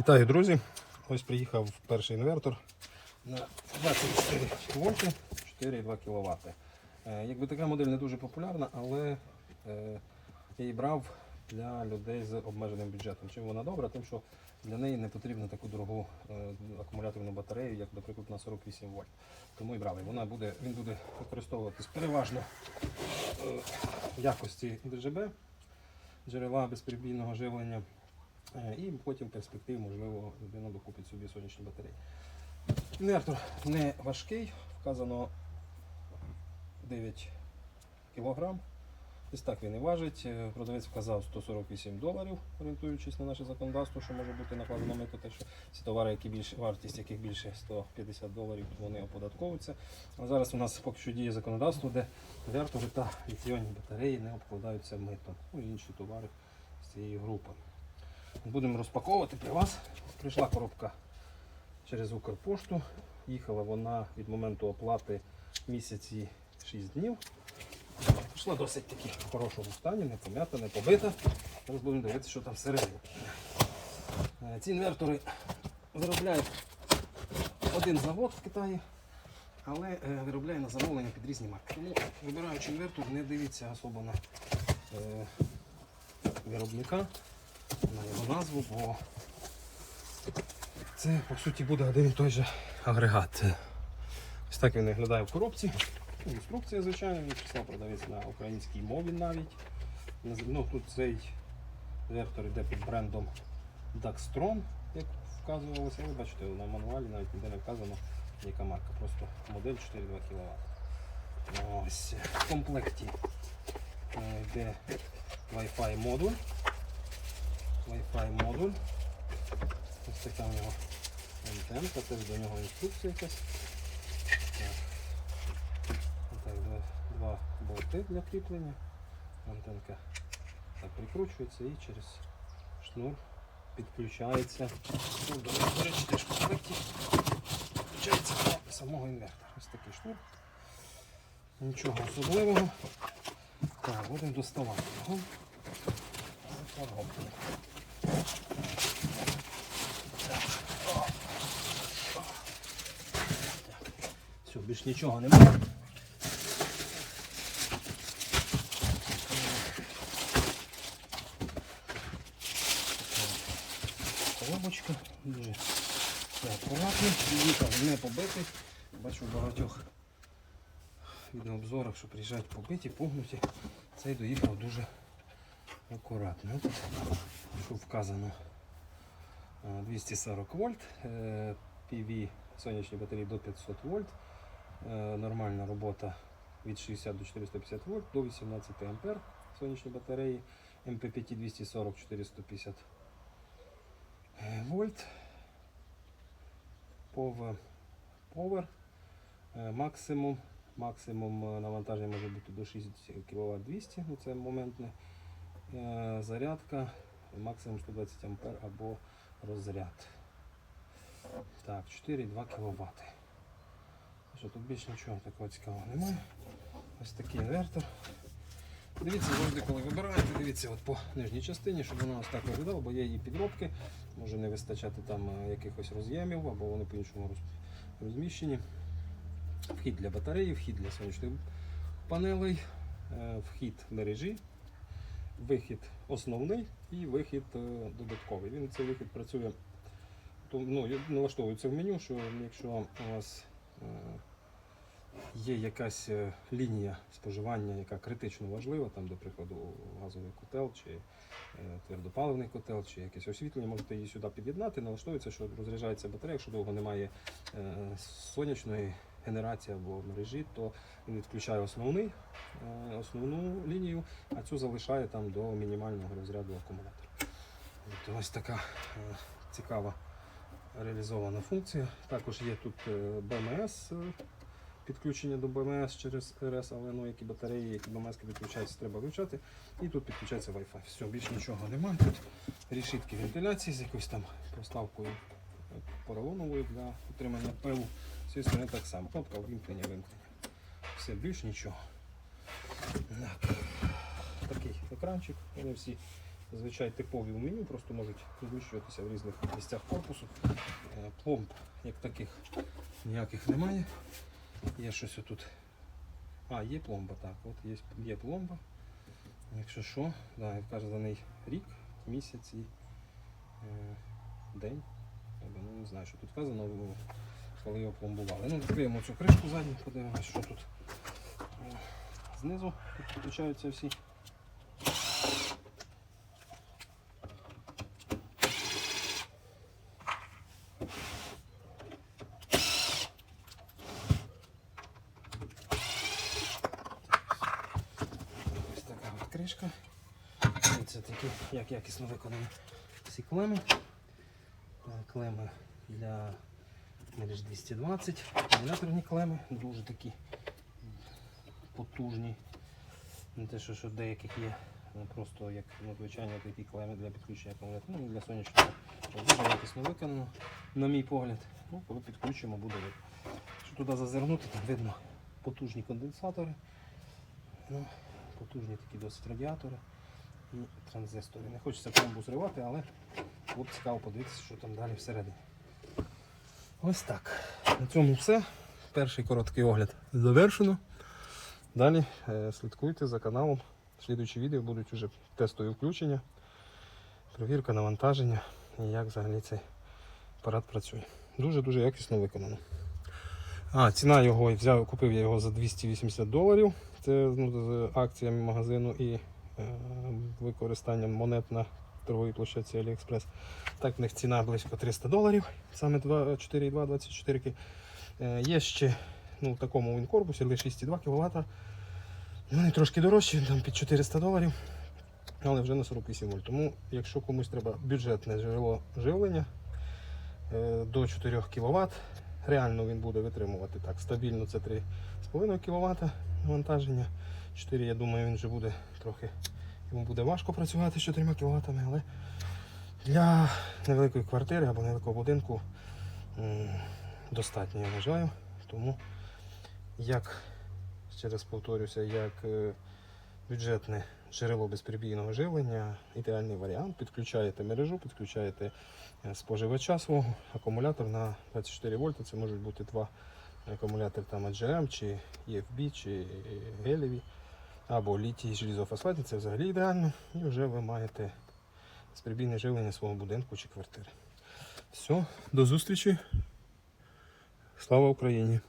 Вітаю, друзі! Ось приїхав перший інвертор на 24 вольти 4,2 кВт. Е, Якби така модель не дуже популярна, але е, я її брав для людей з обмеженим бюджетом. Чим вона добра? Тим, що для неї не потрібно таку дорогу е, акумуляторну батарею, як, наприклад, на 48 вольт. Тому і брали. Вона буде, він буде використовуватись переважно в якості ДЖБ, джерела безперебійного живлення. Е, І потім в перспективі, можливо, людина докупить собі сонячні батареї. Інвертор не важкий, вказано 9 кг. Ось так він і важить. Е, Продавець вказав 148 доларів, орієнтуючись на наше законодавство, що може бути накладено мито, те, що ці товари, які більше, вартість яких більше 150 доларів, вони оподатковуються. А зараз у нас поки що діє законодавство, де інвертори та літіонні батареї не обкладаються митом. Ну і інші товари з цієї групи. Будемо розпаковувати при вас. Прийшла коробка через Укрпошту. Їхала вона від моменту оплати місяці 6 днів. Прийшла досить таки в хорошому стані, не пом'ята, не побита. Зараз будемо дивитися, що там всередині. Е, Ці інвертори виробляють один завод в Китаї, але е, виробляє на замовлення під різні марки. Тому вибираючи інвертор, не дивіться особо на е, виробника на його назву, бо це по суті буде один і той же агрегат. Ось так він виглядає в коробці. Інструкція, звичайно, він прислав продавець на українській мові навіть. Ну, тут цей вектор йде під брендом Daxtron, як вказувалося. Ви бачите, на мануалі навіть ніде не вказано, яка марка, просто модель 4,2 кВт. Ось в комплекті е, йде Wi-Fi модуль. Wi-Fi модуль. Ось така у нього антенка, теж до нього інструкція якась. Так. Отак, два, болти для кріплення. Антенка так прикручується і через шнур підключається. Ну, до, речі, теж в комплекті підключається до самого інвертора. Ось такий шнур. Нічого особливого. Так, будемо доставати його. Коробку. Більш нічого немає. Коробочка дуже все акуратно, їхав не побитий. Бачу багатьох відеообзорах, що приїжджають побиті, погнуті. Цей доїхав дуже акуратно. Що вказано е, 240 вольт, е, PV сонячні батареї до 500 вольт, нормальна робота від 60 до 450 вольт до 18 ампер сонячні батареї, МППТ 240 450 е, вольт, Power, е, максимум. Максимум е, навантаження може бути до 6 кВт 200, ну це моментне. Е, Зарядка максимум 120 ампер або розряд. Так, 4,2 кВт. Що тут більше нічого такого цікавого немає. Ось такий інвертор. Дивіться, завжди, коли вибираєте, дивіться от по нижній частині, щоб вона ось так виглядала, бо є її підробки, може не вистачати там е, якихось роз'ємів, або вони по-іншому розміщені. Вхід для батареї, вхід для сонячних панелей, е, вхід мережі, вихід основний і вихід е, додатковий. Він цей вихід працює, то, ну, налаштовується в меню, що якщо у вас є якась е, лінія споживання, яка критично важлива, там, до прикладу, газовий котел чи е, твердопаливний котел, чи якесь освітлення, можете її сюди під'єднати, налаштовується, що розряджається батарея, якщо довго немає е, сонячної генерації або мережі, то він відключає основний, основну лінію, а цю залишає там до мінімального розряду акумулятора. Ось така цікава реалізована функція. Також є тут е, БМС. е, Підключення до БМС через РС, але ну, які батареї, які БМС підключаються, треба вивчати. І тут підключається Wi-Fi. Все, більше нічого немає. Тут рішітки вентиляції з якоюсь там проставкою е, поролоновою для утримання пилу. Всі сторони так само. Кнопка вимкнення, вимкнення. Все, більше нічого. Так. Такий екранчик. Вони всі зазвичай типові в меню, просто можуть розміщуватися в різних місцях корпусу. Е, Пломб як таких ніяких немає. Є щось отут. А, є пломба, так. От є, є пломба. Якщо що, да, як каже за неї рік, місяць і е, день. Або, ну, не знаю, що тут вказано, коли його пломбували. Ну, відкриємо цю кришку задню, подивимося, що тут. Е, Знизу тут підключаються всі. Ось така от кришка. І Це такі, як якісно виконані всі клеми. Клеми для мереж 220, акумуляторні клеми, дуже такі потужні. Не те, що, що деяких є. Просто як ну, звичайно такі клеми для підключення акумулятора, ну, для сонячного. Дуже якісно виконано, на мій погляд. Ну, коли підключимо, буде видно. Якщо туди зазирнути, там видно потужні конденсатори. Ну, потужні такі досить радіатори і транзистори. Не хочеться пломбу зривати, але було цікаво подивитися, що там далі всередині. Ось так. На цьому все. Перший короткий огляд завершено. Далі е, слідкуйте за каналом. Слідуючі відео будуть вже тестові включення, перевірка навантаження і як взагалі цей апарат працює. Дуже-дуже якісно виконано. А, ціна його взяв, купив я його за 280 доларів. Це ну, з акціями магазину і е, використанням монет на торговій площадці AliExpress. Так, в них ціна близько 300 доларів, саме 4,2 24 Е, Є ще ну, в такому він корпусі, лише 6,2 кВт. Вони трошки дорожчі, там під 400 доларів, але вже на 48 вольт. Тому, якщо комусь треба бюджетне джерело живлення е, до 4 кВт, реально він буде витримувати так. Стабільно це 3,5 кВт навантаження. 4, я думаю, він вже буде трохи. Йому буде важко працювати з 4 кВт, але для невеликої квартири або невеликого будинку достатньо, я вважаю. Тому як, ще раз повторюся, як е, бюджетне джерело безперебійного живлення, ідеальний варіант. Підключаєте мережу, підключаєте е, споживача свого, акумулятор на 24 вольти. Це можуть бути два акумулятори там AGM, чи EFB, чи гелєві, або літій желізофосфатні. Це взагалі ідеально. І вже ви маєте безперебійне живлення свого будинку чи квартири. Все, до зустрічі. Слава Україні!